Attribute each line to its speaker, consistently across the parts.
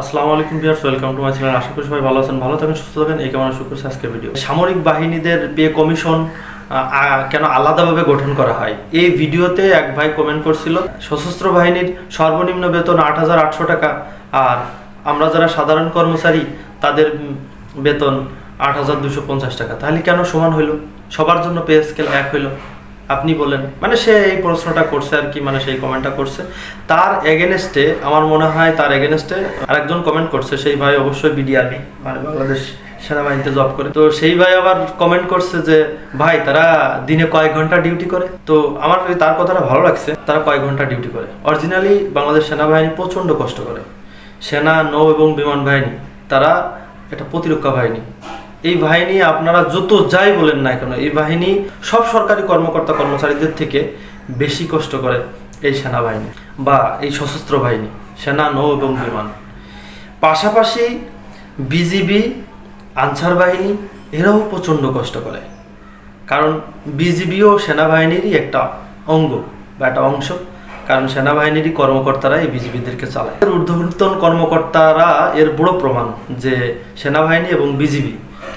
Speaker 1: আসসালামু আলাইকুম viewers, welcome to my channel. আশা করি সবাই ভালো আছেন, ভালো থাকেন, সুস্থ থাকেন। এই কেমন শুক্র আজকের ভিডিও সামরিক বাহিনীদের পে কমিশন কেন আলাদাভাবে গঠন করা হয়? এই ভিডিওতে এক ভাই কমেন্ট করছিল, সশস্ত্র বাহিনীর সর্বনিম্ন বেতন আট হাজার আটশো টাকা, আর আমরা যারা সাধারণ কর্মচারী, তাদের বেতন আট হাজার দুশো পঞ্চাশ টাকা। তাহলে কেন সমান হইল? সবার জন্য পে স্কেল এক হইল। আপনি বলেন মানে সে এই প্রশ্নটা করছে আর কি মানে সেই কমেন্টটা করছে। তার এগেনস্টে আমার মনে হয় তার এগেনস্টে আরেকজন কমেন্ট করছে, সেই ভাই অবশ্যই বিডিআরবি মানে বাংলাদেশ সেনাবাহিনীতে জব করে। তো সেই ভাই আবার কমেন্ট করছে যে, ভাই, তারা দিনে কয়েক ঘণ্টা ডিউটি করে। তো আমার তার কথাটা ভালো লাগছে, তারা কয়েক ঘণ্টা ডিউটি করে। অরিজিনালি বাংলাদেশ সেনাবাহিনী প্রচণ্ড কষ্ট করে। সেনা, নৌ এবং বিমান বাহিনী, তারা এটা প্রতিরক্ষা বাহিনী। এই বাহিনী আপনারা যত যাই বলেন না কেন, এই বাহিনী সব সরকারি কর্মকর্তা কর্মচারীদের থেকে বেশি কষ্ট করে এই সেনাবাহিনী বা এই সশস্ত্র বাহিনী, সেনা, নৌ এবং বিমান। পাশাপাশি বিজিবি আনসার বাহিনী, এরাও প্রচণ্ড কষ্ট করে। কারণ বিজিবিও সেনাবাহিনীরই একটা অঙ্গ বা একটা অংশ। কারণ সেনাবাহিনীরই কর্মকর্তারা এই বিজিবিদেরকে চালায়। এর ঊর্ধ্বতন কর্মকর্তারা এর বড় প্রমাণ যে সেনাবাহিনী এবং বিজিবি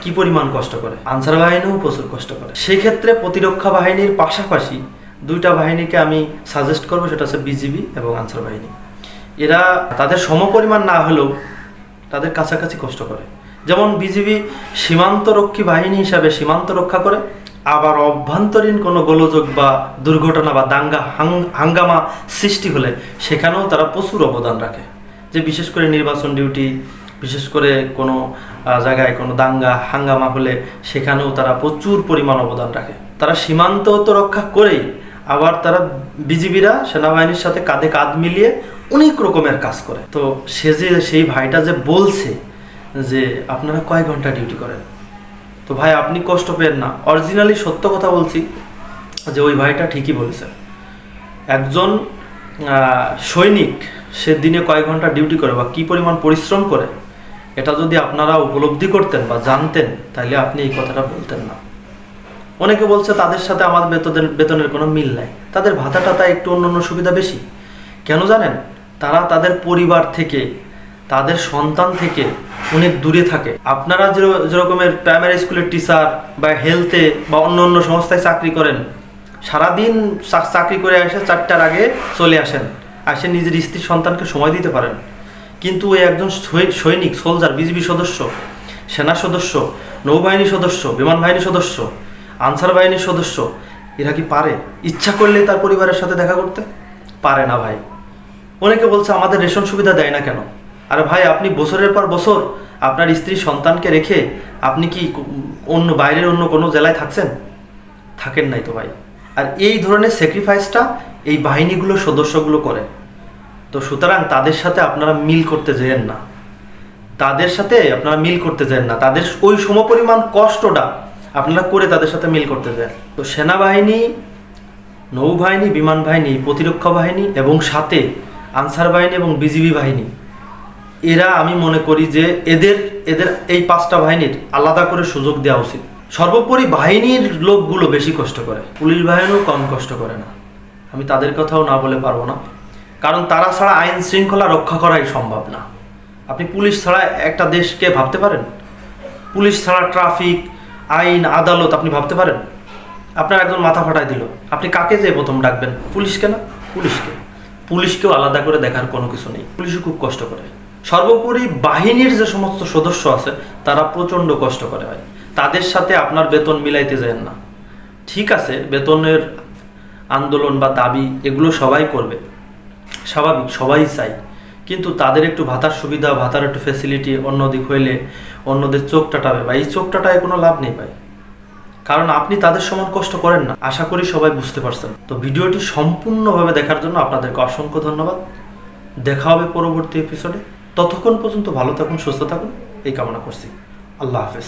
Speaker 1: কি পরিমাণ কষ্ট করে? আনসার বাহিনীও প্রচুর কষ্ট করে। সেই ক্ষেত্রে প্রতিরক্ষা বাহিনীর পাশাপাশি দুইটা বাহিনীকে আমি সাজেস্ট করব, সেটা হচ্ছে বিজিবি এবং আনসার বাহিনী। এরা তাদের সমপরিমাণ না হলেও তাদের কাছাকাছি কষ্ট করে। যেমন বিজিবি সীমান্তরক্ষী বাহিনী হিসাবে সীমান্ত রক্ষা করে, আবার অভ্যন্তরীণ কোনো গোলযোগ বা দুর্ঘটনা বা দাঙ্গা হাঙ্গামা সৃষ্টি হলে সেখানেও তারা প্রচুর অবদান রাখে। যে বিশেষ করে নির্বাচন ডিউটি বিশেষ করে কোনো জায়গায় কোনো দাঙ্গা, হাঙ্গামা হলে সেখানেও তারা প্রচুর পরিমাণ অবদান রাখে। তারা সীমান্ত তো রক্ষা করেই আবার তারা বিজিবিরা, সেনাবাহিনীর সাথে কাঁধে কাঁধ মিলিয়ে অনেক রকমের কাজ করে। তো সে যে, সেই ভাইটা যে বলছে যে, আপনারা কয় ঘণ্টা ডিউটি করেন? তো ভাই, আপনি কষ্ট পেন না। অরিজিনালি সত্য কথা বলছি যে, ওই ভাইটা ঠিকই বলেছে। একজন সৈনিক, সে দিনে কয়েক ঘণ্টা ডিউটি করে বা কি পরিমাণ পরিশ্রম করে এটা যদি আপনারা উপলব্ধি করতেন বা জানতেন, তাহলে আপনি এই কথাটা বলতেন না। অনেকে বলছে তাদের সাথে আমার বেতনের বেতনের কোনো মিল নাই। তাদের ভাতা টাতা একটু অন্য অন্য সুবিধা বেশি। কেন জানেন? তারা তাদের পরিবার থেকে, তাদের সন্তান থেকে অনেক দূরে থাকে। আপনারা যেরকমের প্রাইমারি স্কুলের টিচার বা হেলথে বা অন্য অন্য সংস্থায় চাকরি করেন, সারাদিন চাকরি করে এসে চারটার আগে চলে আসেন। আসে নিজের স্ত্রী সন্তানকে সময় দিতে পারেন। কিন্তু ওই একজন সৈনিক সোলজার বিজিবি সদস্য, সেনা সদস্য, নৌবাহিনী সদস্য, বিমান বাহিনী সদস্য, আনসার বাহিনীর সদস্য, এরা কি পারে? ইচ্ছা করলে তার পরিবারের সাথে দেখা করতে? পারে না ভাই। অনেকে বলছে, আমাদের রেশন সুবিধা দেয় না কেন? আরে ভাই, আপনি বছরের পর বছর আপনার স্ত্রী সন্তানকে রেখে আপনি কি অন্য বাইরের অন্য কোনো জেলায় থাকছেন? থাকেন নাই তো ভাই। আর এই ধরনের স্যাক্রিফাইসটা এই বাহিনীগুলো, সদস্যগুলো করে। তো সুতরাং তাদের সাথে আপনারা মিল করতে যেন না। তাদের সাথে আপনারা মিল করতে যান না। তাদের ওই সমপরিমাণ কষ্টটা আপনারা করে তাদের সাথে মিল করতে যান। তো সেনাবাহিনী, নৌবাহিনী, বিমান বাহিনী, প্রতিরক্ষা বাহিনী এবং সাথে আনসার বাহিনী এবং বিজিবি বাহিনী, এরা আমি মনে করি যে এদের এদের এই পাঁচটা বাহিনীর আলাদা করে সুযোগ দেওয়া উচিত। সর্বোপরি বাহিনীর লোকগুলো বেশি কষ্ট করে। পুলিশ বাহিনীও কম কষ্ট করে না। আমি তাদের কথাও না বলে পারব না। কারণ তারা ছাড়া আইন শৃঙ্খলা রক্ষা করাই সম্ভব না। আপনি পুলিশ ছাড়া একটা দেশকে ভাবতে পারেন? পুলিশ ছাড়া ট্রাফিক, আইন, আদালত আপনি ভাবতে পারেন? আপনার একজন মাথা ফাটাই দিল। আপনি কাকে যে প্রথম ডাকবেন? পুলিশকে না? পুলিশকে। পুলিশকেও আলাদা করে দেখার কোনো কিছু নেই। পুলিশও খুব কষ্ট করে। সর্বোপরি বাহিনীর যে সমস্ত সদস্য আছে, তারা প্রচণ্ড কষ্ট করে হয় তাদের সাথে আপনার বেতন মিলাইতে যায় না। ঠিক আছে, বেতনের আন্দোলন বা দাবি, এগুলো সবাই করবে। স্বাভাবিক, সবাই চাই। কিন্তু তাদের একটু ভাতার সুবিধা, ভাতার একটু ফেসিলিটি অন্যদিক হইলে অন্যদের চোখ টাটাবে। বা এই চোখ টাটায় কোনো লাভ নেই ভাই। কারণ আপনি তাদের সমান কষ্ট করেন না। আশা করি সবাই বুঝতে পারছেন। তো ভিডিওটি সম্পূর্ণভাবে দেখার জন্য আপনাদেরকে অসংখ্য ধন্যবাদ। দেখা হবে পরবর্তী এপিসোডে ততক্ষণ পর্যন্ত ভালো থাকুন, সুস্থ থাকুন। এই কামনা করছি। আল্লাহ হাফেজ।